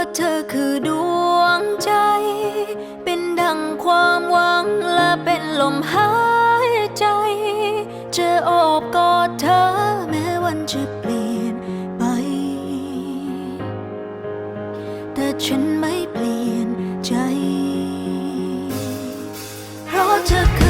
ะเธอคือดวงใจ เป็นดังความหวังและเป็นลมหายใจ จะโอบกอดเธอแม้วันจะเปลี่ยนไป แต่ฉันไม่เปลี่ยนใจ เพราะเธอคือ